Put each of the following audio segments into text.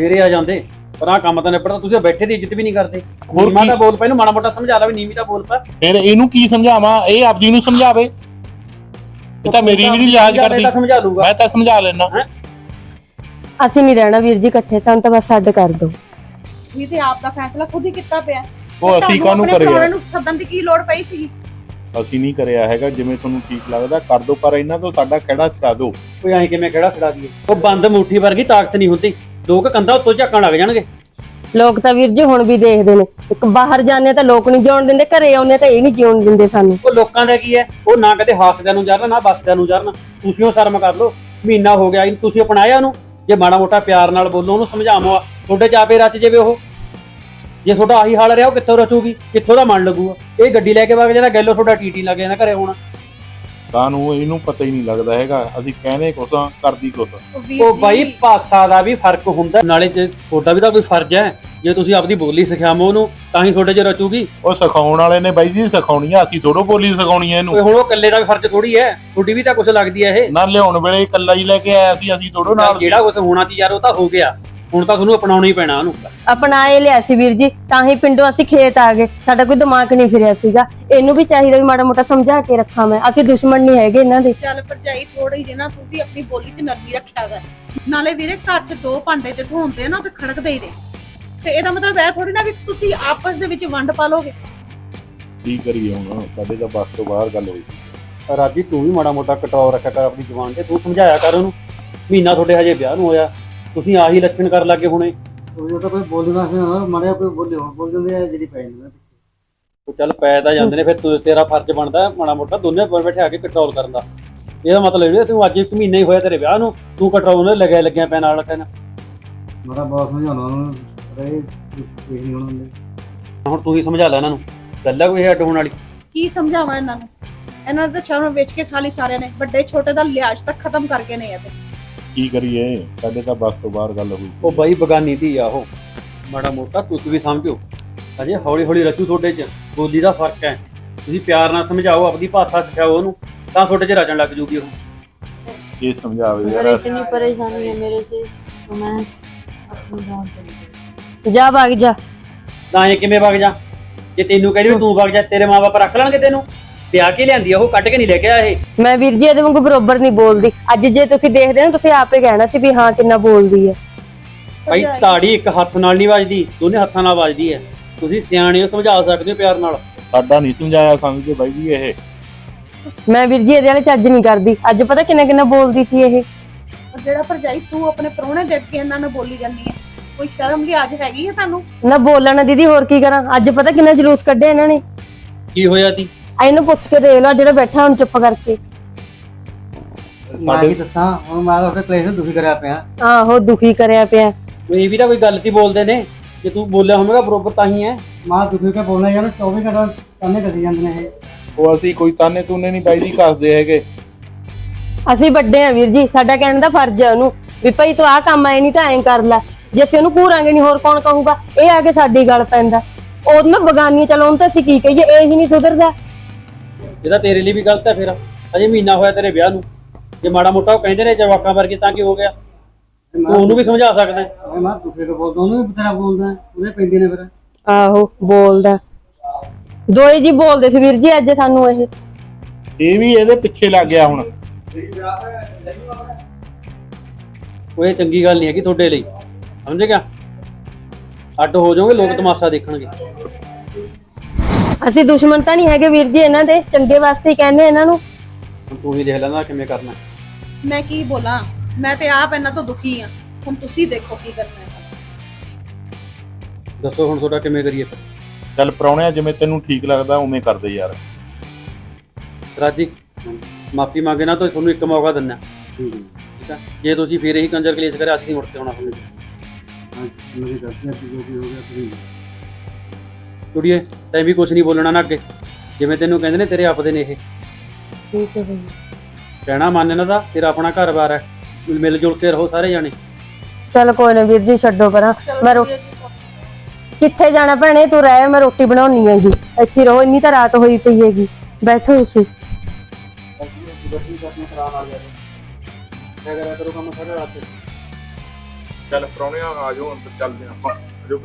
ਫੇਰੇ ਆ ਜਾਂਦੇ ਪਰ ਆਹ ਕੰਮ ਤਾਂ ਨਿਪੜਦਾ ਤੁਸੀਂ ਬੈਠੇ ਦੀ ਇੱਜ਼ਤ ਵੀ ਨਹੀਂ ਕਰਦੇ। ਹੋਰ ਕੀ? ਦਾ ਬੋਲ ਪੈ ਇਹਨੂੰ ਮਾੜਾ ਮੋਟਾ ਸਮਝਾ ਲਾ ਵੀ ਨੀਵੀਂ ਦਾ ਬੋਲ ਪੈ ਫਿਰ ਇਹਨੂੰ ਕੀ ਸਮਝਾਵਾਂ? ਇਹ ਆਪਦੀ ਨੂੰ ਸਮਝਾਵੇ। ਇਹ ਤਾਂ ਮੇਰੀ ਵੀ ਨਹੀਂ ਲਿਹਾਜ਼ ਸਮਝਾ ਕਰਦੀ। ਤਾਂ ਸਮਝਾ ਲੂਗਾ। ਮੈਂ ਤਾਂ ਸਮਝਾ ਲੈਣਾ ਅਸੀਂ ਨਹੀਂ ਰਹਿਣਾ ਵੀਰ ਜੀ ਇਕੱਠੇ ਸਾਨੂੰ ਤਾਂ ਬਸ ਛੱਡ ਕਰ ਦਿਓ। ਵੀ ਤੇ ਆਪ ਦਾ ਫੈਸਲਾ ਖੁਦ ਹੀ ਕੀਤਾ ਪਿਆ। ਉਹ ਅਸੀਂ ਤੁਹਾਨੂੰ ਕਾਹਨੂੰ ਆਪਣੇ ਕਰਿਆ ਪ੍ਰਾਹੁਣੇ ਨੂੰ ਸੱਦਣ ਦੀ ਕੀ ਲੋੜ ਪਈ ਸੀਗੀ ਅਸੀਂ ਨਹੀਂ ਕਰਿਆ ਹੈਗਾ ਜਿਵੇਂ ਤੁਹਾਨੂੰ ਠੀਕ ਲੱਗਦਾ ਕਰ ਦੋ ਪਰ ਇਹਨਾਂ ਤੋਂ ਸਾਡਾ ਖੜਾ ਛਡਾ ਦਿਓ। ਕੋਈ ਐਂ ਕਿਵੇਂ ਕਿਹੜਾ ਖੜਾ ਦਈਏ? ਉਹ ਬੰਦ ਮੁੱਠੀ ਵਰਗੀ ਤਾਕਤ ਨਹੀਂ ਹੁੰਦੀ। ਦੋ ਕੁ ਕੰਧਾਂ ਉੱਤੋਂ ਝੱਕਣ ਲੱਗ ਜਾਣਗੇ। ਲੋਕ ਤਾਂ ਵੀਰ ਜੀ ਹੁਣ ਵੀ ਦੇਖਦੇ ਨੇ। ਇੱਕ ਬਾਹਰ ਜਾਂਦੇ ਤਾਂ ਲੋਕ ਨਹੀਂ ਜਿਉਣ ਦਿੰਦੇ ਘਰੇ ਆਉਂਦੇ ਤਾਂ ਇਹ ਨਹੀਂ ਜਿਉਣ ਦਿੰਦੇ ਸਾਨੂੰ। ਉਹ ਲੋਕਾਂ ਦਾ ਕੀ ਹੈ? ਉਹ ਨਾ ਕਦੇ ਹਾਸਦਿਆਂ ਨੂੰ ਜਰਨ ਨਾ ਬਸਦਿਆਂ ਨੂੰ ਜਰਨ। ਤੁਸੀਂ ਉਹ ਸ਼ਰਮ ਕਰ ਲਓ। ਮਹੀਨਾ ਹੋ ਗਿਆ ਇਹਨੂੰ ਤੁਸੀਂ ਅਪਣਾਇਆ ਉਹਨੂੰ। ਜੇ ਮਾੜਾ ਮੋਟਾ ਪਿਆਰ ਨਾਲ ਬੋਲੋ ਉਹਨੂੰ ਸਮਝਾਵੋ। ਤੁਹਾਡੇ ਚਾਪੇ ਰਚ ਜਾਵੇ ਉਹ। ਜੇ ਤੁਹਾਡਾ ਆਹੀ ਹਾਲ ਰਿਹਾ ਉਹ ਕਿੱਥੋਂ ਰਚੂਗੀ? ਕਿੱਥੋਂ ਦਾ ਮਨ ਲੱਗੂਗਾ? ਇਹ ਗੱਡੀ ਲੈ ਕੇ ਵਗ ਜਾਂਦਾ ਗੈਲੋ ਤੁਹਾਡਾ ਟੀਟੀ ਲੱਗ ਜਾਂਦਾ ਘਰੇ ਹੁਣ। ਸਾਨੂੰ ਇਹਨੂੰ ਪਤਾ ਹੀ ਨਹੀਂ ਲੱਗਦਾ ਹੈਗਾ। ਅਸੀਂ ਕਹਿੰਦੇ ਕੁਛ ਆ, ਕਰਦੀ ਕੁਛ ਵੀਰ ਉਹ ਜੀ, ਬਾਈ ਭਾਸ਼ਾ ਦਾ ਵੀ ਫ਼ਰਕ ਹੁੰਦਾ। ਨਾਲੇ ਜੇ ਤੁਹਾਡਾ ਵੀ ਤਾਂ ਕੋਈ ਫਰਜ਼ ਹੈ ਜੇ ਤੁਸੀਂ ਆਪਦੀ ਬੋਲੀ ਸਿਖਾਵੋ ਉਹਨੂੰ ਤਾਂ ਹੀ ਤੁਹਾਡੇ 'ਚ ਰਚੂਗੀ। ਉਹ ਸਿਖਾਉਣ ਵਾਲੇ ਨੇ ਬਾਈ ਜੀ ਸਿਖਾਉਣੀ ਆ ਅਸੀਂ ਥੋੜੋ ਬੋਲੀ ਸਿਖਾਉਣੀ ਆ ਇਹਨੂੰ। ਓਏ ਹੁਣ ਉਹ ਇਕੱਲੇ ਦਾ ਵੀ ਫਰਜ਼ ਥੋੜੀ ਹੈ ਤੁਹਾਡੀ ਵੀ ਤਾਂ ਕੁਝ ਲੱਗਦੀ ਹੈ ਇਹ। ਨਾ ਲਿਆਉਣ ਵੇਲੇ ਇਕੱਲਾ ਹੀ ਲੈ ਕੇ ਆਇਆ ਸੀ ਅਸੀਂ ਥੋੜੋ ਨਾਲ ਜਿਹੜਾ ਕੁਝ ਹੋਣਾ ਸੀ ਯਾਰ ਉਹ ਤਾਂ ਹੋ ਗਿਆ। ਹੁਣ ਤਾਂ ਤੁਹਾਨੂੰ ਅਪਣਾਉਣਾ ਹੀ ਪੈਣਾ ਉਹਨੂੰ। ਅਪਣਾਏ ਲਿਆ ਸੀ ਵੀਰ ਜੀ ਤਾਂ ਹੀ ਪਿੰਡੋਂ ਅਸੀਂ ਖੇਤ ਆ ਗਏ। ਸਾਡਾ ਕੋਈ ਦਿਮਾਗ ਨਹੀਂ ਫਿਰਿਆ ਸੀਗਾ। ਇਹਨੂੰ ਵੀ ਚਾਹੀਦਾ ਵੀ ਮਾੜਾ ਮੋਟਾ ਸਮਝਾ ਕੇ ਰੱਖਾਂ ਮੈਂ। ਅਸੀਂ ਦੁਸ਼ਮਣ ਨਹੀਂ ਹੈਗੇ ਇਹਨਾਂ ਦੇ। ਚੱਲ ਭਰਜਾਈ ਥੋੜੀ ਜਿਹੀ ਨਾ ਤੂੰ ਵੀ ਆਪਣੀ ਬੋਲੀ 'ਚ ਨਰਮੀ ਰੱਖਿਆ ਕਰ। ਨਾਲੇ ਵੀਰੇ ਘਰ 'ਚ ਦੋ ਭਾਂਡੇ ਤੇ ਧੋਂਦੇ ਆ ਨਾ ਤੇ ਖੜਕਦੇ ਹੀ ਨੇ ਤੇ ਇਹਦਾ ਮਤਲਬ ਇਹ ਥੋੜੀ ਨਾ ਵੀ ਤੁਸੀਂ ਆਪਸ ਦੇ ਵਿੱਚ ਵੰਡ ਪਾ ਲੋਗੇ। ਕੀ ਕਰੀਏ ਹੁਣ? ਸਾਡੇ ਤਾਂ ਬਸ ਤੋਂ ਬਾਹਰ ਗੱਲ ਹੋਈ। ਰਾਜੀ ਤੂੰ ਵੀ ਮਾੜਾ ਮੋਟਾ ਕਟਾਉ ਰੱਖਿਆ ਕਰ ਆਪਣੀ ਜ਼ੁਬਾਨ ਤੇ ਤੂੰ ਸਮਝਾਇਆ ਕਰ ਉਹਨੂੰ। ਮਹੀਨਾ ਤੁਹਾਡੇ ਹਜੇ ਵਿਆਹ ਨੂੰ ਹੋਇਆ। ਤੁਸੀਂ ਆਹੀ ਲੱਛਣ ਕਰਨ ਲੱਗੇ ਹੁਣੇ। ਉਹ ਤਾਂ ਕੋਈ ਬੋਲਦਾ ਸੀ ਮਾੜਿਆ ਕੋਈ ਬੋਲੇ ਹੋ ਬੋਲ ਜਾਂਦੇ ਆ ਜਿਹੜੀ ਪੈ ਜਾਂਦੇ ਉਹ ਚੱਲ ਪੈ ਤਾਂ ਜਾਂਦੇ ਨੇ ਫਿਰ ਤੂੰ ਤੇਰਾ ਫਰਜ਼ ਬਣਦਾ ਮਾੜਾ ਮੋਟਾ ਦੋਨੇ ਬੈ- ਬੈਠੇ ਆ ਕੇ ਕੰਟਰੋਲ ਕਰਨ ਦਾ। ਇਹਦਾ ਮਤਲਬ ਇਹ ਤੂੰ ਅੱਜ ਇੱਕ ਮਹੀਨਾ ਹੀ ਹੋਇਆ ਤੇਰੇ ਵਿਆਹ ਨੂੰ ਤੂੰ ਕੰਟਰੋਲ ਨੇ ਲੱਗਿਆ ਲੱਗਿਆ ਪੈ ਨਾਲ ਕਹਿੰਦਾ ਮਾੜਾ ਬਹੁਤ ਸਮਝਾਉਣਾ ਉਹਨੂੰ ਪਰ ਇਹ ਨਹੀਂ ਹੋਣਾ ਹੁਣ ਤੂੰ ਹੀ ਸਮਝਾ ਲੈ ਇਹਨਾਂ ਨੂੰ ਗੱਲ ਕੋਈ ਇਹ ਅੱਡ ਹੋਣ ਵਾਲੀ। ਕੀ ਸਮਝਾਵਾਂ ਇਹਨਾਂ ਨੂੰ? ਇਹਨਾਂ ਨੇ ਤਾਂ ਸ਼ਰਮ ਵੇਚ ਕੇ ਖਾਲੀ ਸਾਰਿਆਂ ਨੇ ਵੱਡੇ ਛੋਟੇ ਦਾ ਲਿਹਾਜ਼ ਤੱਕ ਖਤਮ ਕਰਕੇ ਨੇ ਇਹ ਤੇ। ਕੀ ਕਰੀਏ ਸਾਡੇ ਤਾਂ ਬਸ ਤੋਂ ਬਾਹਰ ਗੱਲ ਹੋਈ ਉਹ ਬਾਈ ਬਗਾਨੀ ਦੀ ਆ ਉਹ ਮਾੜਾ ਮੋਟਾ ਤੁਸੀਂ ਵੀ ਸਮਝੋ ਅਜੇ ਹੌਲੀ ਹੌਲੀ ਰਚੂ ਤੁਹਾਡੇ 'ਚ ਬੋਲੀ ਦਾ ਫਰਕ ਹੈ ਤੁਸੀਂ ਪਿਆਰ ਨਾਲ ਸਮਝਾਓ ਆਪਣੀ ਭਾਸ਼ਾ ਸਿਖਾਓ ਉਹਨੂੰ ਤਾਂ ਤੁਹਾਡੇ 'ਚ ਰਚਣ ਲੱਗ ਜੂਗੀ ਉਹ ਇਹ ਸਮਝਾਵੇ अगर ਯਾਰ इतनी परेशानी है मेरे से तो मैं अपनी गाँव चली गई ਜਾ ਭਾਗ ਜਾ ਤਾਂ ਇਹ ਕਿਵੇਂ ਵਗ ਜਾ ਜੇ ਤੈਨੂੰ ਕਹਿੰਦੀ ਵੀ ਤੂੰ ਵਗ ਜਾ ਤੇਰੇ ਮਾਪੇ ਰੱਖ ਲੈਣਗੇ ਤੈਨੂੰ ਵਿਆਹ ਕੇ ਲਿਆਂਦੀ ਆ ਉਹ ਕੱਢ ਕੇ ਨਹੀਂ ਲੈ ਕੇ ਆਇਆ ਇਹ। ਮੈਂ ਵੀਰ ਜੀ ਇਹਦੇ ਵਾਂਗੂ ਬਰੋਬਰ ਨਹੀਂ ਬੋਲਦੀ। ਅੱਜ ਜੇ ਤੁਸੀਂ ਦੇਖਦੇ ਹੋ ਤੁਸੀਂ ਆਪੇ ਕਹਿਣਾ ਸੀ ਵੀ ਹਾਂ ਕਿੰਨਾ ਬੋਲਦੀ ਹੈ ਭਾਈ ਤਾੜੀ ਇੱਕ ਹੱਥ ਨਾਲ ਨਹੀਂ ਵੱਜਦੀ ਦੋਨੇ ਹੱਥਾਂ ਨਾਲ ਵੱਜਦੀ ਹੈ ਤੁਸੀਂ ਸਿਆਣੇ ਹੋ ਸਮਝਾ ਸਕਦੇ ਹੋ ਪਿਆਰ ਨਾਲ। ਸਾਡਾ ਨਹੀਂ ਸਮਝਾਇਆ ਸਮਝਦੇ ਬਾਈ ਜੀ ਇਹ। ਮੈਂ ਵੀਰ ਜੀ ਇਹਦੇ ਵਾਲੇ ਚੱਜ ਨਹੀਂ ਕਰਦੀ। ਅੱਜ ਪਤਾ ਕਿੰਨਾ ਕਿੰਨਾ ਬੋਲਦੀ ਸੀ ਇਹ। ਜਿਹੜਾ ਭਰਜਾਈ ਤੂੰ ਆਪਣੇ ਪ੍ਰਾਹੁਣੇ ਦੇ ਅੱਗੇ ਇਹਨਾਂ ਨੂੰ ਬੋਲੀ ਜਾਂਦੀ ਹੈ ਕੋਈ ਸ਼ਰਮ ਲਿਹਾਜ਼ ਹੈਗੀ ਹੈ ਤੁਹਾਨੂੰ? ਨਾ ਬੋਲਣਾ ਦੀਦੀ ਹੋਰ ਕੀ ਕਰਾਂ? ਅੱਜ ਪਤਾ ਕਿੰਨਾ ਜਲੂਸ ਕੱਢਿਆ ਇਹਨਾਂ ਨੇ। ਕੀ ਹੋਇਆ ਤੀ ਆ ਇਹਨੂੰ ਪੁੱਛ ਕੇ ਦੇਖ ਲਓ ਜਿਹੜਾ ਬੈਠਾ ਹੁਣ ਚੁੱਪ ਕਰਕੇ। ਮੈਂ ਕੀ ਦੱਸਾਂ ਹੁਣ ਮੈਂ ਤਾਂ ਉਹਦੇ ਕਲੇਸ਼ ਨੂੰ ਦੁਖੀ ਕਰਿਆ ਪਿਆ। ਆਹੋ ਦੁਖੀ ਕਰਿਆ ਪਿਆ। ਇਹ ਵੀ ਤਾਂ ਕੋਈ ਗਲਤੀ ਬੋਲਦੇ ਨੇ ਜੇ ਤੂੰ ਬੋਲਿਆ ਹੋਵੇਗਾ ਬਰੋਬਰ ਤਾਂ ਹੀ ਹੈ। ਮਾਂ ਦੁਖੀ ਕੇ ਬੋਲਣਾ ਯਾਰ 24 ਘੰਟਾ ਕੰਨੇ ਕਰੀ ਜਾਂਦੇ ਨੇ ਇਹ। ਉਹ ਅਸੀਂ ਕੋਈ ਤਾਨੇ ਤੂਨੇ ਨਹੀਂ ਬਾਈ ਜੀ ਕੱਸਦੇ ਹੈਗੇ। ਅਸੀਂ ਵੱਡੇ ਆ ਵੀਰ ਜੀ ਸਾਡਾ ਕਹਿਣ ਦਾ ਫਰਜ਼ ਹੈ ਉਹਨੂੰ ਵੀ ਭਾਈ ਤੂੰ ਆਹ ਕੰਮ ਆਏ ਨਹੀਂ ਤਾਂ ਐਂ ਕਰ ਲੈ। ਜੇ ਅਸੀਂ ਉਹਨੂੰ ਘੂਰਾਂਗੇ ਨਹੀਂ ਹੋਰ ਕੌਣ ਕਹੂਗਾ? ਇਹ ਆ ਕੇ ਸਾਡੀ ਗੱਲ ਪੈਂਦਾ। ਉਹ ਨਾ ਬਗਾਨੀ ਚਲਾਉਣ ਤਾਂ ਅਸੀਂ ਕੀ ਕਹੀਏ ਇਹ ਹੀ ਨਹੀਂ ਸੁਧਰਦਾ। ਜਿਹਦਾ ਤੇਰੇ ਲਈ ਵੀ ਗਲਤ ਹੈ ਫਿਰ ਅਜੇ ਮਹੀਨਾ ਹੋਇਆ ਤੇਰੇ ਵਿਆਹ ਨੂੰ। ਜੇ ਮਾੜਾ ਮੋਟਾ ਉਹ ਕਹਿੰਦੇ ਨੇ ਜਵਾਕਾਂ ਵਰਗੇ ਤਾਂ ਕੀ ਹੋ ਗਿਆ? ਤੂੰ ਉਹਨੂੰ ਵੀ ਸਮਝਾ ਸਕਦਾ ਹੈ। ਮੈਂ ਮਾਂ ਦੁਖੀ ਕੇ ਬੋਲਦਾ ਉਹਨੂੰ ਵੀ ਬਤਰਾ ਬੋਲਦਾ ਉਹਦੇ ਪੈਂਦੇ ਨੇ ਫਿਰ। ਆਹੋ ਬੋਲਦਾ। ਦੋਏ ਜੀ ਬੋਲਦੇ ਸੀ ਵੀਰ ਜੀ ਅੱਜ ਸਾਨੂੰ ਇਹ। ਇਹ ਵੀ ਇਹਦੇ ਪਿੱਛੇ ਲੱਗ ਗਿਆ ਹੁਣ। ਉਹ ਇਹ ਚੰਗੀ ਗੱਲ ਨਹੀਂ ਹੈਗੀ ਤੁਹਾਡੇ ਲਈ। ਸਮਝ ਗਿਆ ਅੱਡ ਹੋ ਜਾਓਗੇ ਲੋਕ ਤਮਾਸ਼ਾ ਦੇਖਣਗੇ। ਅਸੀਂ ਦੁਸ਼ਮਣ ਤਾਂ ਨਹੀਂ ਹੈਗੇ ਵੀਰ ਜੀ ਇਹਨਾਂ ਦੇ ਚੰਗੇ ਵਾਸਤੇ ਹੀ ਕਹਿੰਦੇ ਇਹਨਾਂ ਨੂੰ। ਹੁਣ ਤੂੰ ਹੀ ਦੇਖ ਲੈਣਾ ਕਿਵੇਂ ਕਰਨਾ। ਮੈਂ ਕੀ ਬੋਲਾਂ? ਮੈਂ ਤੇ ਆਪ ਇਹਨਾਂ ਤੋਂ ਦੁਖੀ ਆ ਹੁਣ ਤੁਸੀਂ ਦੇਖੋ ਕੀ ਕਰਨਾ ਹੈ। ਦੱਸੋ ਹੁਣ ਤੁਹਾਡਾ ਕਿਵੇਂ ਕਰੀਏ ਫਿਰ? ਚੱਲ ਪਰੌਣਿਆ ਜਿਵੇਂ ਤੈਨੂੰ ਠੀਕ ਲੱਗਦਾ ਉਵੇਂ ਕਰਦੇ ਯਾਰ। ਰਾਜੀ ਮਾਫੀ ਮੰਗੇ ਨਾ ਤਾਂ ਤੁਹਾਨੂੰ ਇੱਕ ਮੌਕਾ ਦਿੰਨਾ ਠੀਕ ਹੈ। ਜੇ ਤੁਸੀਂ ਫਿਰ ਇਹੀ ਕੰਜਰ ਕਲੇਸ਼ ਕਰਿਆ ਅਸੀਂ ਮੁੜ ਕੇ ਆਉਣਾ ਹੋਵੇ ਹਾਂ ਮੇਰੀ ਗਲਤੀ ਹੈ ਜੋ ਵੀ ਹੋ ਗਿਆ ਤੁਸੀਂ ਕੁੜੀਏ ਤੈਂ ਵੀ ਕੁਝ ਨਹੀਂ ਬੋਲਣਾ ਨਾ ਅੱਗੇ। ਜਿਵੇਂ ਤੈਨੂੰ ਕਹਿੰਦੇ ਨੇ ਤੇਰੇ ਆਪਦੇ ਨੇ ਇਹ। ਠੀਕ ਹੈ ਕਹਿਣਾ ਮੰਨ ਇਹਨਾਂ ਦਾ ਤੇਰਾ ਆਪਣਾ ਘਰ-ਬਾਰ ਹੈ। ਮਿਲ ਜੁਲ ਕੇ ਰਹੋ ਸਾਰੇ ਜਾਣੇ। ਚਲ ਕੋਈ ਨਾ ਵੀਰ ਜੀ ਛੱਡੋ ਪਰਾਂ। ਮੈਂ ਰੋ- ਕਿੱਥੇ ਜਾਣਾ ਭੈਣੇ? ਤੂੰ ਰਹਿ ਮੈਂ ਰੋਟੀ ਬਣਾਉਣੀ ਹੈਗੀ। ਇੱਥੇ ਰਹੋ ਇੰਨੀ ਤਾਂ ਰਾਤ ਹੋਈ ਪਈ ਹੈਗੀ। ਬੈਠੋ ਤੁਸੀਂ। ਕਿਆ ਕਰਿਆ ਕਰੋ ਕੰਮ ਸਾਰਾ ਰਾਤ ਚੱਲ ਪ੍ਰਾਹੁਣੇ ਆ ਜਾਓ ਅੰਦਰ ਚੱਲਦੇ ਹਾਂ ਆਪਾਂ। ਆ ਜਾਓ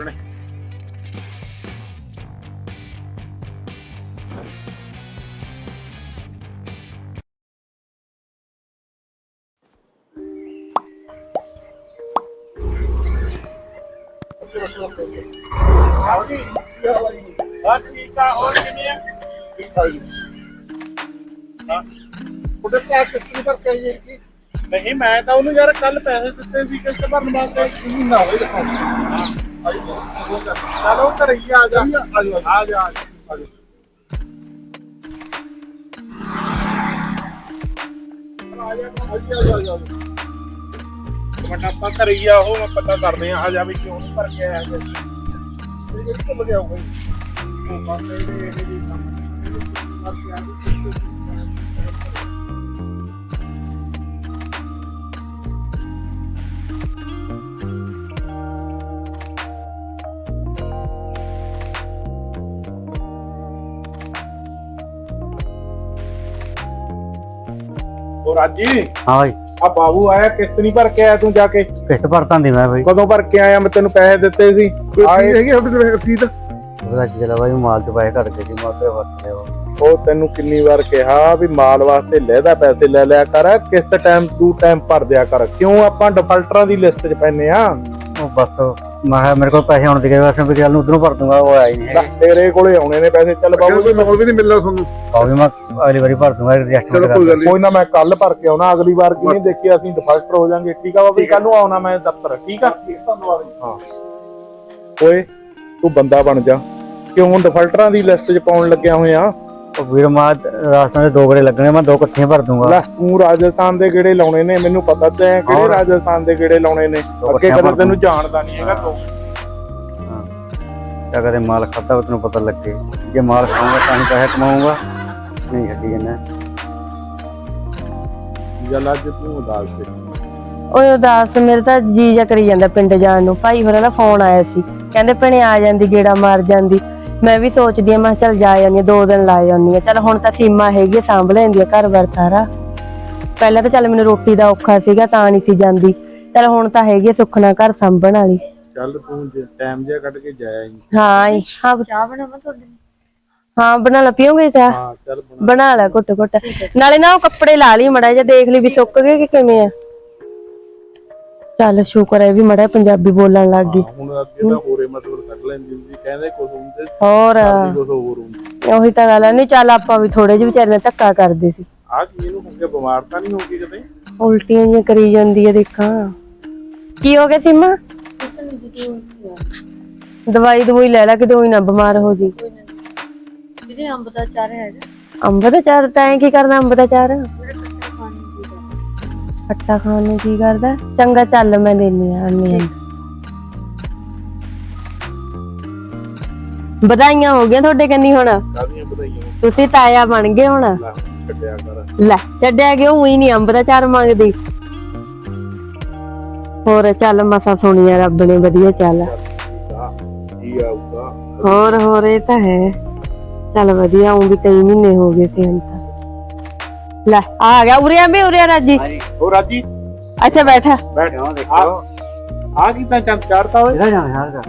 ਉਹਦੇ ਪਾਸ ਕਿਸ਼ਤ ਕਹੀਏ ਕਿ ਨਹੀਂ ਮੈਂ ਤਾਂ ਉਹਨੂੰ ਯਾਰ ਕੱਲ ਪੈਸੇ ਦਿੱਤੇ ਸੀ ਕਿਸ਼ਤ ਭਰਨ ਵਾਸਤੇ। ਮਹੀਨਾ ਹੋਵੇ ਦੇਖੋ ਚਲੋ ਘਰੇ ਹੀ ਆ ਜਾ। ਆ ਜਾ ਆ ਜਾ ਆ ਆਪਾਂ ਘਰੇ ਹੀ ਆ, ਉਹ ਮੈਂ ਪਤਾ ਕਰਦੇ ਆ, ਹਜਾ ਵੀ ਕਿਉਂ ਨਹੀਂ ਭਰ ਗਿਆ ਆਇਆ ਹੈਗਾ। ਇਹ ਕਿੱਥੇ ਲੱਗਿਆ ਹੋਇਆ ਉਹ ਪਾਸੇ ਦੇ ਇਹ ਕੰਮ ਕਰਕੇ ਆ ਰਾਜੀ? ਹਾਂ ਬਾਈ। ਆ ਬਾਬੂ ਆਇਆ ਕਿਸ਼ਤ ਨਹੀਂ ਭਰ ਕੇ ਆਇਆ ਤੂੰ ਜਾ ਕੇ? ਕਿਸ਼ਤ ਭਰਤਾਂ ਦੀ ਮੈਂ ਬਾਈ। ਕਦੋਂ ਭਰ ਕੇ ਆਇਆ? ਮੈਂ ਤੈਨੂੰ ਪੈਸੇ ਦਿੱਤੇ ਸੀ। ਆਏ ਹੈਗੀ ਤੁਹਾਡੇ ਰਸੀਦ? ਉਹਦਾ ਕੀ ਚਲਾ ਬਾਈ ਮਾਲ ਚ ਪੈਸੇ ਘੱਟ ਗਏ ਸੀ ਮੈਂ ਤੇ ਵਰਤ ਲਿਆ ਉਹ ਤੈਨੂੰ ਕਿੰਨੀ ਵਾਰ ਕਿਹਾ ਵੀ ਮਾਲ ਵਾਸਤੇ ਲੈਦਾ ਪੈਸੇ ਲੈ ਲਿਆ ਕਰ ਕਿਸ਼ਤ ਟਾਈਮ ਟੂ ਟਾਈਮ ਭਰ ਦਿਆ ਕਰ। ਕਿਉਂ ਆਪਾਂ ਡਿਫਾਲਟਰਾਂ ਦੀ ਲਿਸਟ 'ਚ ਪੈਨੇ ਆ? ਉਹ ਬਸ ਮੈਂ ਕਿਹਾ ਮੇਰੇ ਕੋਲ ਪੈਸੇ ਆਉਣ ਦੇ ਗਏ ਵੈਸੇ ਵੀ ਚੱਲ ਨੂੰ ਉਧਰੋਂ ਭਰ ਦੂੰਗਾ ਉਹ ਆਇਆ ਹੀ ਨਹੀਂ ਲੈ, ਤੇਰੇ ਕੋਲੇ ਆਉਣੇ ਨੇ ਪੈਸੇ ਚੱਲ ਬਾਬੂ ਜੀ ਮਾਹੌਲ ਵੀ ਨਹੀਂ ਮਿਲਦਾ ਤੁਹਾਨੂੰ। ਆਉਗੀ ਮੈਂ ਅਗਲੀ ਵਾਰੀ ਭਰ ਦੂੰਗਾ ਐਡਜਸਟਮੈਂਟ ਚਲੋ ਕੋਈ ਗੱਲ ਨਹੀਂ ਕੋਈ ਨਾ ਮੈਂ ਕੱਲ ਭਰ ਕੇ ਆਉਣਾ ਅਗਲੀ ਵਾਰ ਕੀ ਨਹੀਂ ਦੇਖੀ ਅਸੀਂ ਡਿਫਾਲਟਰ ਹੋ ਜਾਾਂਗੇ। ਠੀਕ ਆ ਬਾਬੂ ਕੱਲ ਨੂੰ ਆਉਣਾ ਮੈਂ ਦਫ਼ਤਰ ਠੀਕ ਆ? ਧੰਨਵਾਦ ਹਾਂ। ਓਏ ਤੂੰ ਬੰਦਾ ਬਣ ਜਾ। ਕਿਉਂ ਡਿਫਾਲਟਰਾਂ ਦੀ ਲਿਸਟ 'ਚ ਪਾਉਣ ਲੱਗਿਆ ਹੋਇਆ? ਉਹ ਵੀਰ ਮਾ ਰਾਸਤਾਂ ਦੇ ਦੋ ਗੜੇ ਲੱਗਣੇ ਮੈਂ ਦੋ ਇਕੱਠੀਆਂ ਭਰ ਦੂੰਗਾ। ਲੈ ਤੂੰ ਰਾਜਸਥਾਨ ਦੇ ਗੇੜੇ ਲਾਉਣੇ ਨੇ ਮੈਨੂੰ ਪਤਾ ਤੇ ਹੈ ਕਿਹੜੇ ਹੋਰ। ਰਾਜਸਥਾਨ ਦੇ ਗੇੜੇ ਲਾਉਣੇ ਨੇ? ਦੋ ਅੱਗੇ ਕਦੇ ਭਰ ਤੈਨੂੰ ਜਾਣਦਾ ਨਹੀਂ ਹੈਗਾ ਤੂੰ। ਤਾਂ ਕਦੇ ਮਾਲ ਖਾਦਾ ਤੈਨੂੰ ਪਤਾ ਲੱਗੇ। ਜੇ ਮਾਲ ਖਾਊਂਗਾ ਤਾਂ ਹੀ ਪੈਸੇ ਕਮਾਊਂਗਾ। ਨਹੀਂ ਛੱਡੀ ਜਨਾ ਜਲ ਅੱਜ ਤੂੰ ਉਦਾਸ ਤੇ ਓਏ ਉਦਾਸ ਮੇਰੇ ਤਾਂ ਜੀ ਜਾ ਕਰੀ ਜਾਂਦਾ ਪਿੰਡ ਜਾਣ ਨੂੰ। ਭਾਈ ਹੋਰਾਂ ਦਾ ਫੋਨ ਆਇਆ ਸੀ। ਕਹਿੰਦੇ ਭੈਣੇ ਆ ਜਾਂਦੀ ਗੇੜਾ ਮਾਰ ਜਾਂਦੀ। ਮੈਂ ਵੀ ਸੋਚਦੀ ਆ ਮੈਂ ਕਿਹਾ ਚੱਲ ਜਾ ਜਾਂਦੀ ਆ ਦੋ ਦਿਨ ਲਾ ਜਾਂਦੀ ਆ ਚੱਲ ਹੁਣ ਤਾਂ ਸੀਮਾ ਹੈਗੀ ਆ, ਸਾਂਭ ਲੈਂਦੀ ਆ ਘਰ ਬਾਰ ਸਾਰਾ। ਪਹਿਲਾਂ ਤਾਂ ਚੱਲ ਮੈਨੂੰ ਰੋਟੀ ਦਾ ਔਖਾ ਸੀਗਾ ਤਾਂ ਨਹੀਂ ਸੀ ਜਾਂਦੀ। ਚੱਲ ਹੁਣ ਤਾਂ ਹੈਗੀ ਆ ਸੁੱਖ ਨਾਲ ਘਰ ਸਾਂਭਣ ਵਾਲੀ। ਚੱਲ ਤੂੰ ਟਾਈਮ ਜਿਹਾ ਕੱਢ ਕੇ ਜਾਇਆ ਹੀ ਹਾਂ ਚਾਹ ਬਣਾਵਾਂ ਤੁਹਾਡੇ ਲਈ? ਹਾਂ ਬਣਾ ਲਾ ਪੀਓਗੇ ਚਾਹ? ਹਾਂ ਚੱਲ ਬਣਾ ਬਣਾ ਲੈ। ਘੁੱਟ ਘੁੱਟ। ਨਾਲੇ ਨਾ ਉਹ ਕੱਪੜੇ ਲਾ ਲਈ ਮੜਾ ਜਿਹਾ ਦੇਖ ਲਈ ਵੀ ਸੁੱਕ ਗਏ ਕਿ ਕਿਵੇਂ ਆ। ਚੱਲ ਸ਼ੁਕਰ ਹੈ ਵੀ ਮੜਾ ਪੰਜਾਬੀ ਬੋਲਣ ਲੱਗ ਗਈ। ਹੁਣ ਅੱਗੇ ਤਾਂ ਹੋਰੇ ਮਤਲਬ ਕੱਢ ਲੈਂਦੀ ਹੁੰਦੀ ਕਹਿੰਦੇ ਕੁਝ ਹੁੰਦੇ ਹੋਰ। ਕੁਝ ਹੋਰ ਹੁੰਦੀ। ਉਹੀ ਤਾਂ ਗੱਲ ਹੈ ਨਹੀਂ ਚੱਲ ਆਪਾਂ ਵੀ ਥੋੜੇ ਜਿਹੇ ਵਿਚਾਰੇ ਨਾਲ ਧੱਕਾ ਕਰਦੇ ਸੀ। ਆ ਕੀ ਇਹਨੂੰ ਹੁਣ ਕੇ ਬਿਮਾਰ ਤਾਂ ਨਹੀਂ ਹੋ ਗਈ ਕਿਤੇ? ਉਲਟੀਆਂ ਜਿਹੀਆਂ ਕਰੀ ਜਾਂਦੀ ਹੈ ਦੇਖਾਂ। ਕੀ ਹੋ ਗਿਆ ਸੀਮਾ? ਦਵਾਈ ਦਵਾਈ ਲੈ ਲੈ ਕਿ ਦੋਈ ਨਾ ਬਿਮਾਰ ਹੋ ਜੀ ਅੰਬ ਦਾ ਚਾਰ ਹੈਗਾ। ਅੰਬ ਦਾ ਚਾਰ ਤੈਂ ਕੀ ਕਰਨਾ ਅੰਬ ਦਾ ਚਾਰ? ਖੱਟਾ ਖਾਣ ਨੂੰ ਕੀ ਕਰਦਾ? ਚੰਗਾ ਚੱਲ ਮੈਂ ਦੇਣੀ ਆ ਅੰਨੀ ਵਧਾਈਆਂ ਹੋ ਗਈਆਂ ਤੁਹਾਡੇ ਕੰਨੀ ਹੁਣ। ਕਾਦੀਆਂ ਵਧਾਈਆਂ ਤੁਸੀਂ ਤਾਇਆ ਬਣ ਗਏ ਹੁਣ। ਲੈ ਕੱਢਿਆ ਕਰ। ਲੈ ਛੱਡਿਆ ਕਿ ਉਹ ਹੀ ਨਹੀਂ ਅੰਬ ਦਾ ਚਾਰ ਮੰਗਦੀ। ਹੋਰ ਚੱਲ ਮਸਾ ਸੁਣੀਆ ਰੱਬ ਨੇ ਵਧੀਆ ਚੱਲ। ਆਊਗਾ? ਹੋਰ ਹੋਰ ਇਹ ਤਾਂ ਹੈ। ਚੱਲ ਵਧੀਆ ਉਹ ਵੀ ਕਈ ਮਹੀਨੇ ਹੋ ਗਏ ਸੀ ਹੁਣ ਤਾਂ। ਲੈ ਆ ਗਿਆ ਉਰਿਆ ਵੀ ਉਰਿਆ ਰਾਜੀ। ਉਹ ਰਾਜੀ? ਅੱਛਾ ਬੈਠਾ। ਬੈਠ ਕਿਉਂ ਦੇਖੋ। ਆ ਕੀ ਤਾਂ ਚੰਦ ਚਾੜਤਾ ਓਏ? ਇਹਦਾ ਜਾਣਾ ਯਾਰ ਦਾ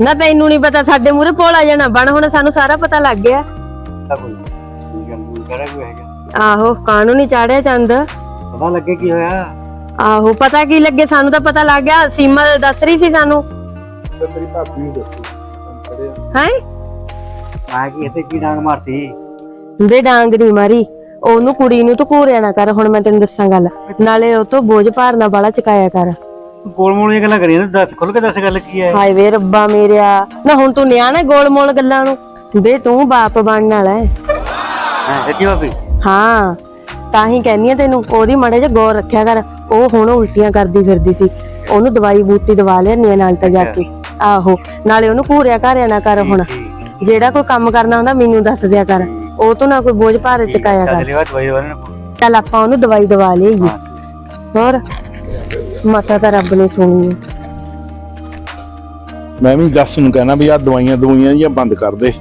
ਨਾ ਤੈਨੂੰ ਨਹੀਂ ਪਤਾ ਸਾਡੇ ਮੂਰੇ ਪੋਲ ਆ ਜਾਣਾ ਬਣ ਹੁਣ ਸਾਨੂੰ ਸਾਰਾ ਪਤਾ ਲੱਗ ਗਿਆ। ਤਾਂ ਕੋਈ ਕੀ ਗੱਲ ਨਹੀਂ ਕਰਾ ਕੋਈ ਹੈਗਾ। ਆਹੋ ਕਾਹਨੂੰ ਨਹੀਂ ਚਾੜਿਆ ਚੰਦ? ਪਤਾ ਲੱਗੇ ਕੀ ਹੋਇਆ। ਆਹੋ ਪਤਾ ਕੀ ਲੱਗੇ ਸਾਨੂੰ ਤਾਂ ਪਤਾ ਲੱਗ ਗਿਆ ਸੀਮਾ ਦੱਸ ਰਹੀ ਸੀ ਸਾਨੂੰ। ਤੇ ਤੇਰੀ ਭਾਬੀ ਨੂੰ ਦੱਸੂ। ਪੜਿਆ ਹੈ? ਮੈਂ ਕੀ ਇੱਥੇ ਕੀ ਡਾਂਗ ਮਾਰਤੀ? ਡਾਂਗ ਨਹੀਂ ਮਾਰੀ। ਉਹਨੂੰ ਕੁੜੀ ਨੂੰ ਤੂੰ ਘੂਰਿਆ ਨਾ ਕਰ ਹੁਣ ਮੈਂ ਤੈਨੂੰ ਦੱਸਾਂ ਗੱਲ। ਨਾਲੇ ਉਹ ਤੋਂ ਬੋਝ ਭਾਰਨਾ ਵਾਲਾ ਚਕਾਇਆ ਕਰ। ਗੋਲ ਮੋਲ ਦੀਆਂ ਗੱਲਾਂ ਕਰੀ ਨਾ ਦੱਸ ਖੁੱਲ ਕੇ ਦੱਸ ਗੱਲ ਕੀ ਹੈ? ਹਾਏ ਵੇ ਰੱਬਾ ਮੇਰਿਆ ਨਾ ਹੁਣ ਤੂੰ ਨਿਆਣਾ ਗੋਲ ਮੋਲ ਗੱਲਾਂ ਨੂੰ? ਵੇ ਤੂੰ ਬਾਪ ਬਣਨ ਵਾਲਾ ਹੈ। ਹਾਂ ਬਾਬੀ ਹਾਂ ਤਾਂ ਹੀ ਕਹਿੰਦੀ ਆ ਤੈਨੂੰ ਉਹਦੀ ਮੜੇ ਜੇ ਗੌਰ ਰੱਖਿਆ ਕਰ। ਉਹ ਹੁਣ ਉਲਟੀਆਂ ਕਰਦੀ ਫਿਰਦੀ ਸੀ। ਉਹਨੂੰ ਦਵਾਈ ਬੂਟੀ ਦਵਾ ਲਿਆਨੀ ਨਾਲ ਤਾਂ ਜਾ ਕੇ। ਆਹੋ ਨਾਲੇ ਉਹਨੂੰ ਘੂਰਿਆ ਘਾਰਿਆ ਨਾ ਕਰ ਹੁਣ। ਜਿਹੜਾ ਕੋਈ ਕੰਮ ਕਰਨਾ ਹੁੰਦਾ ਮੈਨੂੰ ਦੱਸ ਦਿਆ ਕਰ। ਉਹ ਤੋਂ ਨਾ ਕੋਈ ਬੋਝ ਭਾਰ ਚਕਾਇਆ ਕਰ। ਅਗਲੀ ਵਾਰ ਦਵਾਈ ਦਵਾ ਲੈਣਾ ਚੱਲ ਆਪਾਂ ਉਹਨੂੰ ਦਵਾਈ ਦਵਾ ਲਈਏ। ਹੋਰ? ਮਸਾ ਤਾਂ ਰੱਬ ਨੇ ਸੁਣੀ ਹੈ ਮੈਂ ਵੀ ਜੱਸ ਨੂੰ ਕਹਿਣਾ ਵੀ ਆ ਦਵਾਈਆਂ ਦਵਾਈਆਂ ਜੀਆਂ ਬੰਦ ਕਰ ਦੇ।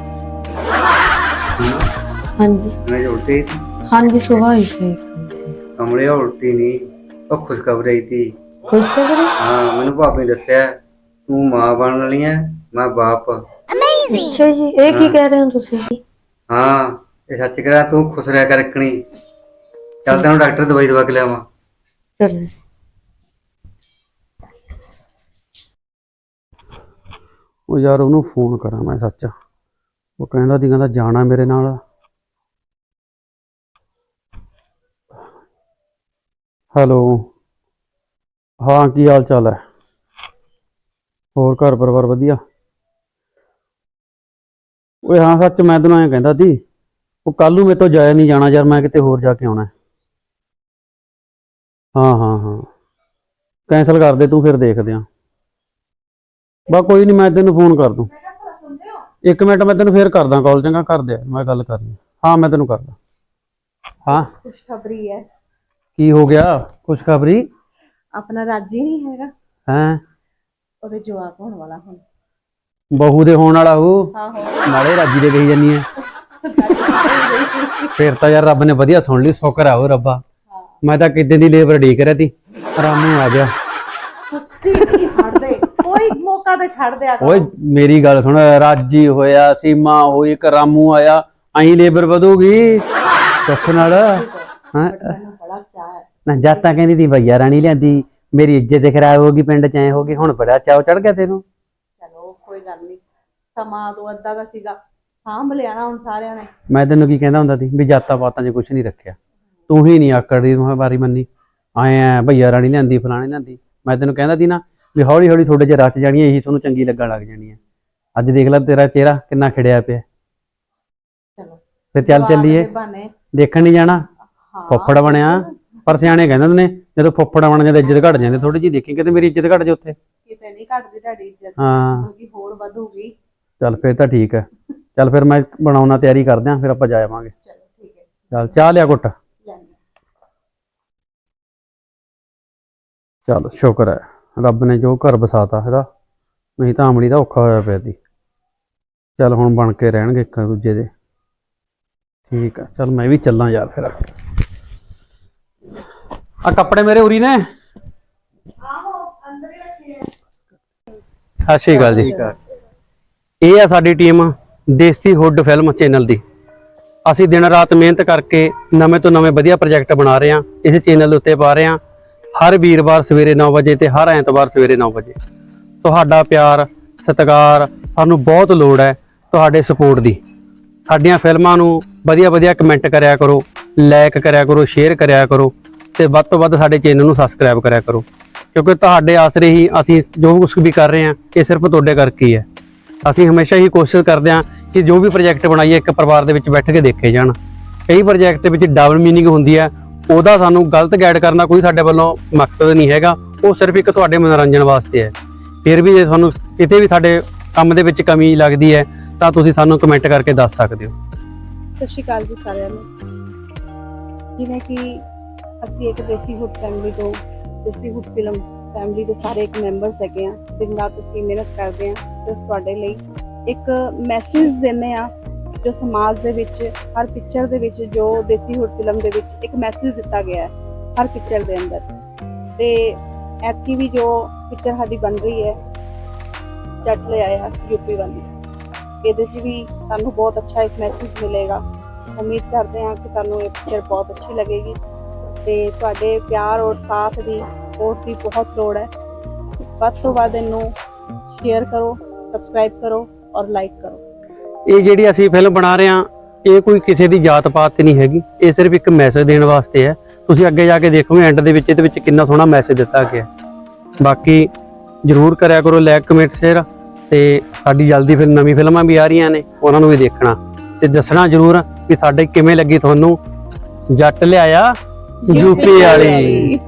ਹਾਂਜੀ। ਮੈਂ ਉਲਟੀ ਹਾਂਜੀ ਹੀ ਸੀ ਕਮਰੇ ਉਲਟੀ ਨਹੀਂ ਉਹ ਖੁਸ਼ਖਬਰੀ ਥੀ ਖੁਸ਼ਖਬਰੀ? ਹਾਂ ਮੈਨੂੰ ਭਾਬੀ ਨੇ ਦੱਸਿਆ ਤੂੰ ਮਾਂ ਬਣਨ ਵਾਲੀ ਐ ਮੈਂ ਬਾਪ। ਅੱਛਾ ਜੀ ਇਹ ਕੀ ਕਹਿ ਰਹੇ ਹੋ ਤੁਸੀਂ? ਹਾਂ ਇਹ ਸੱਚ ਕਰਾ ਤੂੰ ਖੁਸ਼ ਰਹਿ ਕਰ ਰੱਖਣੀ। ਚੱਲ ਤੈਨੂੰ ਡਾਕਟਰ ਦਵਾਈ ਦਵਾ ਕੇ ਲਿਆਵਾਂ। ਚਲੋ। ਉਹ ਯਾਰ ਉਹਨੂੰ ਫੋਨ ਕਰਾਂ ਮੈਂ ਸੱਚ। ਉਹ ਕਹਿੰਦਾ ਦੀ ਕਹਿੰਦਾ ਜਾਣਾ ਮੇਰੇ ਨਾਲ। ਹੈਲੋ। ਹਾਂ ਕੀ ਹਾਲ ਚਾਲ ਹੈ? ਹੋਰ ਘਰ ਪਰਿਵਾਰ ਵਧੀਆ? ਓਏ ਹਾਂ ਸੱਚ ਮੈਂ ਤੈਨੂੰ ਐਂ ਕਹਿੰਦਾ ਸੀ ਉਹ ਕੱਲ ਨੂੰ ਮੇਰੇ ਤੋਂ ਜਾਇਆ ਨਹੀਂ ਜਾਣਾ ਯਾਰ ਮੈਂ ਕਿਤੇ ਹੋਰ ਜਾ ਕੇ ਆਉਣਾ। ਹੈ। ਹਾਂ ਹਾਂ। ਹਾਂ ਕੈਂਸਲ ਕਰ ਦੇ ਤੂੰ ਫਿਰ ਦੇਖਦੇ ਆਂ ਬਾ ਕੋਈ ਨਹੀਂ ਮੈਂ ਤੈਨੂੰ ਫੋਨ ਕਰ ਦੂੰ। ਇੱਕ ਮਿੰਟ ਮੈਂ ਤੈਨੂੰ ਫੇਰ ਕਰਦਾ ਕਾਲ ਚੰਗਾ? ਕਰ ਦੇ ਮੈਂ ਗੱਲ ਕਰਨੀ ਹਾਂ ਮੈਂ ਤੈਨੂੰ ਕਰਦਾ। ਹਾਂ। ਖੁਸ਼ਖਬਰੀ ਹੈ। ਕੀ ਹੋ ਗਿਆ? ਖੁਸ਼ਖਬਰੀ? ਆਪਣਾ ਰਾਜੀ ਨਹੀਂ ਹੈਗਾ। ਹੈ? ਉਹਦੇ ਜਵਾਬ ਹੋਣ ਵਾਲਾ ਹੁਣ। ਬਹੂ ਦੇ ਹੋਣ ਵਾਲਾ ਹੋ ਆਹੋ ਨਾਲੇ ਰਾਜੀ ਦੇ ਕਹੀ ਜਾਨੀ ਹੈ। ਫੇਰ ਤਾਂ ਯਾਰ ਰੱਬ ਨੇ ਵਧੀਆ ਸੁਣ ਲਈ ਸ਼ੁਕਰ ਆ ਉਹ ਰੱਬਾ। ਮੈਂ ਤਾਂ ਕਿਤੇ ਦੀ ਲੇਬਰ ਢੀਕ ਰਿਹਾ ਤੀ। ਰਾਮੂ ਆ ਗਿਆ। ਤੁਸੀਂ ਨਹੀਂ ਹਟਦੇ ਕੋਈ ਮੌਕਾ ਤੇ ਛੱਡ ਦਿਆ ਕਰੋ। ਓਏ ਮੇਰੀ ਗੱਲ ਸੁਣ ਰਾਜੀ ਹੋਇਆ ਸੀਮਾ ਹੋਈ ਇੱਕ ਰਾਮੂ ਆਇਆ ਅਹੀਂ ਲੇਬਰ ਵਧੂਗੀ। ਸੁੱਖ ਨਾਲ। ਹਾਂ। ਨਾ ਜਾਤਾਂ ਕਹਿੰਦੀ ਤੀ ਭਈਆ ਰਾਣੀ ਲਿਆਂਦੀ। ਮੇਰੀ ਇੱਜ਼ਤ ਖਰਾਬ ਹੋ ਗਈ ਪਿੰਡ ਚ ਐ ਹੋ ਗਈ ਹੁਣ ਬੜਾ ਚਾਉ ਚੜ ਗਿਆ ਤੈਨੂੰ। ਗੱਲ ਨਹੀਂ। ਸਮਾਂ ਤੋਂ ਅੱਧਾ ਦਾ ਸੀਗਾ। ਸਾਂਭ ਲਿਆ ਨਾ ਹੁਣ ਸਾਰਿਆਂ ਨੇ। ਮੈਂ ਤੈਨੂੰ ਕੀ ਕਹਿੰਦਾ ਹੁੰਦਾ ਸੀ? ਵੀ ਜਾਤਾਂ ਪਾਤਾਂ 'ਚ ਕੁਝ ਨਹੀਂ ਰੱਖਿਆ। ਤੂੰ ਹੀ ਨਹੀਂ ਆਕੜਦੀ ਤੂੰ ਵਾਰੀ ਮੰਨੀ। ਆਏ ਆ ਭਈਆ ਰਾਣੀ ਲਿਆਂਦੀ ਫਲਾਣੇ ਲਿਆਂਦੀ। ਮੈਂ ਤੈਨੂੰ ਕਹਿੰਦਾ ਸੀ ਨਾ ਵੀ ਹੌਲੀ ਹੌਲੀ ਤੁਹਾਡੇ 'ਚ ਰਚ ਜਾਣੀ ਇਹੀ ਤੁਹਾਨੂੰ ਚੰਗੀ ਲੱਗਣ ਲੱਗ ਜਾਣੀ ਹੈ। ਅੱਜ ਦੇਖ ਲੈ ਤੇਰਾ ਚਿਹਰਾ ਕਿੰਨਾ ਖਿੜਿਆ ਪਿਆ। ਚਲੋ। ਫਿਰ ਚੱਲ ਚੱਲੀਏ। ਦੇਖਣ ਨਹੀਂ ਜਾਣਾ। ਫੁੱਫੜ ਬਣਿਆ। ਪਰ ਸਿਆਣੇ ਕਹਿੰਦੇ ਹੁੰਦੇ ਨੇ ਜਦੋਂ ਫੁੱਫੜ ਬਣ ਜਾਂਦੇ ਇੱਜ਼ਤ ਘਟ ਜਾਂਦੀ ਥੋੜੀ ਜਿਹੀ ਦੇਖੀ ਕਿਤੇ ਮੇਰੀ ਇੱਜ਼ਤ ਘਟ ਜਾ ਉੱਥੇ। ਕਿਤੇ ਨਹੀਂ ਘਟਦੀ ਤੁਹਾਡੀ ਇੱਜ਼ਤ। ਹਾਂ। ਕਿਉਂਕਿ ਹੋਰ ਵਧੂਗੀ। ਚੱਲ ਫਿਰ ਤਾਂ ਠੀਕ ਹੈ। ਚੱਲ ਫਿਰ ਮੈਂ ਬਣਾਉਣਾ ਤਿਆਰੀ ਕਰਦੇ ਆਂ ਫਿਰ ਆਪਾਂ ਜਾ ਆਵਾਂਗੇ। ਚਲੋ ਠੀਕ ਹੈ। ਚੱਲ ਚਾਹ ਲਿਆ ਘੁੱਟ। ਲੈਂਦੇ ਚੱਲ ਸ਼ੁਕਰ ਹੈ। ਰੱਬ ਨੇ ਜੋ ਘਰ ਬਸਾਤਾ ਇਹਦਾ ਨਹੀਂ ਤਾਂ ਅਮਲੀ ਦਾ ਔਖਾ ਹੋਇਆ ਪਿਆ ਸੀ। ਚੱਲ ਹੁਣ ਬਣ ਕੇ ਰਹਿਣਗੇ ਇੱਕ ਦੂਜੇ ਦੇ। ਠੀਕ ਹੈ। ਚੱਲ ਮੈਂ ਵੀ ਚੱਲਾਂ ਯਾਰ ਫਿਰ। ਆ ਕੱਪੜੇ ਮੇਰੇ ਉਰੀ ਨੇ? ਸਤਿ ਸ਼੍ਰੀ ਅਕਾਲ ਜੀ। ਇਹ ਆ ਸਾਡੀ team Desi hood film channel ਦੀ। ਅਸੀਂ ਦਿਨ ਰਾਤ ਮਿਹਨਤ ਕਰਕੇ ਨਵੇਂ ਤੋਂ ਨਵੇਂ ਵਧੀਆ ਪ੍ਰੋਜੈਕਟ ਬਣਾ ਰਹੇ ਹਾਂ। ਇਸ ਚੈਨਲ ਦੇ ਉੱਤੇ ਪਾ ਰਹੇ ਹਾਂ। ਹਰ ਵੀਰਵਾਰ ਸਵੇਰੇ 9 ਵਜੇ ਤੇ ਹਰ ਐਤਵਾਰ ਸਵੇਰੇ 9 ਵਜੇ। ਤੁਹਾਡਾ ਪਿਆਰ ਸਤਿਕਾਰ ਸਾਨੂੰ ਬਹੁਤ ਲੋੜ ਹੈ ਤੁਹਾਡੇ ਸਪੋਰਟ ਦੀ। ਸਾਡੀਆਂ ਫਿਲਮਾਂ ਨੂੰ ਵਧੀਆ ਵਧੀਆ ਕਮੈਂਟ ਕਰਿਆ ਕਰੋ ਲਾਈਕ ਕਰਿਆ ਕਰੋ ਸ਼ੇਅਰ ਕਰਿਆ ਕਰੋ ਤੇ ਵੱਧ ਤੋਂ ਵੱਧ ਸਾਡੇ ਚੈਨਲ ਨੂੰ ਸਬਸਕ੍ਰਾਈਬ ਕਰਿਆ ਕਰੋ। ਕਿਉਂਕਿ ਤੁਹਾਡੇ ਆਸਰੇ ਹੀ ਅਸੀਂ ਜੋ ਕੁਝ ਵੀ ਕਰ ਰਹੇ ਹਾਂ, ਇਹ ਸਿਰਫ ਤੁਹਾਡੇ ਕਰਕੇ ਹੀ ਹੈ। ਅਸੀਂ ਹਮੇਸ਼ਾ ਹੀ ਕੋਸ਼ਿਸ਼ ਕਰਦੇ ਹਾਂ ਕਿ ਜੋ ਵੀ ਪ੍ਰੋਜੈਕਟ ਬਣਾਈਏ, ਇੱਕ ਪਰਿਵਾਰ ਦੇ ਵਿੱਚ ਬੈਠ ਕੇ ਦੇਖੇ ਜਾਣ। ਕਈ ਪ੍ਰੋਜੈਕਟ ਦੇ ਵਿੱਚ ਡਬਲ ਮੀਨਿੰਗ ਹੁੰਦੀ ਹੈ, ਉਹਦਾ ਸਾਨੂੰ ਗਲਤ ਗਾਈਡ ਕਰਨਾ ਕੋਈ ਸਾਡੇ ਵੱਲੋਂ ਮਕਸਦ ਨਹੀਂ ਹੈਗਾ, ਉਹ ਸਿਰਫ ਇੱਕ ਤੁਹਾਡੇ ਮਨੋਰੰਜਨ ਵਾਸਤੇ ਹੈ। ਫਿਰ ਵੀ ਜੇ ਤੁਹਾਨੂੰ ਕਿਤੇ ਵੀ ਸਾਡੇ ਕੰਮ ਦੇ ਵਿੱਚ ਕਮੀ ਲੱਗਦੀ ਹੈ, ਤਾਂ ਤੁਸੀਂ ਸਾਨੂੰ ਕਮੈਂਟ ਕਰਕੇ ਦੱਸ ਸਕਦੇ ਹੋ। ਸਤਿ ਸ਼੍ਰੀ ਅਕਾਲ ਜੀ ਸਾਰਿਆਂ ਨੂੰ। ਜਿਵੇਂ ਕਿ ਅਸੀਂ ਇੱਕ ਦੇਸੀ ਹੁੱਡ ਫੈਮਿਲੀ ਤੋਂ ਦੇਸੀ ਹੁੱਡ ਫਿਲਮ ਫੈਮਿਲੀ ਦੇ ਸਾਰੇ ਇੱਕ ਮੈਂਬਰਸ ਹੈਗੇ ਆ ਦਿਨ ਰਾਤ ਅਸੀਂ ਮਿਹਨਤ ਕਰਦੇ ਆ, ਤੇ ਤੁਹਾਡੇ ਲਈ ਇੱਕ ਮੈਸੇਜ ਦਿੰਦੇ ਆ ਜੋ ਸਮਾਜ ਦੇ ਵਿੱਚ, ਹਰ ਪਿਕਚਰ ਦੇ ਵਿੱਚ, ਜੋ ਦੇਸੀ ਹੁੱਡ ਫਿਲਮ ਦੇ ਵਿੱਚ ਇੱਕ ਮੈਸੇਜ ਦਿੱਤਾ ਗਿਆ ਹੈ, ਹਰ ਪਿਕਚਰ ਦੇ ਅੰਦਰ। ਤੇ ਐਤਕੀ ਵੀ ਜੋ ਪਿਕਚਰ ਸਾਡੀ ਬਣ ਰਹੀ ਹੈ ਚੱਟ ਲੈ ਆਇਆ ਯੂਪੀ ਵਾਲੀ। ਇਹਦੇ 'ਚ ਵੀ ਤੁਹਾਨੂੰ ਬਹੁਤ ਅੱਛਾ ਇੱਕ ਮੈਸੇਜ ਮਿਲੇਗਾ। ਉਮੀਦ ਕਰਦੇ ਹਾਂ ਕਿ ਤੁਹਾਨੂੰ ਇਹ ਪਿਕਚਰ ਬਹੁਤ ਅੱਛੀ ਲੱਗੇਗੀ। ਤੇ ਤੁਹਾਡੇ ਪਿਆਰ ਔਰ ਸਾਥ ਦੀ ਹੋਰ ਦੀ ਬਹੁਤ ਲੋੜ ਹੈ। ਵੱਧ ਤੋਂ ਵੱਧ ਇਹਨੂੰ ਸ਼ੇਅਰ ਕਰੋ ਸਬਸਕ੍ਰਾਈਬ ਕਰੋ ਔਰ ਲਾਈਕ ਕਰੋ। ਇਹ ਜਿਹੜੀ ਅਸੀਂ ਫਿਲਮ ਬਣਾ ਰਹੇ ਹਾਂ, ਇਹ ਕੋਈ ਕਿਸੇ ਦੀ ਜਾਤ ਪਾਤ ਤੇ ਨਹੀਂ ਹੈਗੀ। ਇਹ ਸਿਰਫ ਇੱਕ ਮੈਸੇਜ ਦੇਣ ਵਾਸਤੇ ਹੈ। ਤੁਸੀਂ ਅੱਗੇ ਜਾ ਕੇ ਦੇਖੋਗੇ ਐਂਡ ਦੇ ਵਿੱਚ ਇਹਦੇ ਵਿੱਚ ਕਿੰਨਾ ਸੋਹਣਾ ਮੈਸੇਜ ਦਿੱਤਾ ਗਿਆ ਬਾਕੀ ਜਰੂਰ ਕਰਿਆ ਕਰੋ ਲਾਈਕ ਕਮੈਂਟ ਸ਼ੇਅਰ ਤੇ ਸਾਡੀ ਜਲਦੀ ਫਿਰ ਨਵੀਂ ਫਿਲਮਾਂ ਵੀ ਆ ਰਹੀਆਂ ਨੇ, ਉਹਨਾਂ ਨੂੰ ਵੀ ਦੇਖਣਾ ਤੇ ਦੱਸਣਾ ਜਰੂਰ ਕਿ ਸਾਡੇ ਕਿਵੇਂ ਲੱਗੀ ਤੁਹਾਨੂੰ ਜੱਟ ਲਿਆਇਆ। ਯੂਪੀ ਵਾਲੀ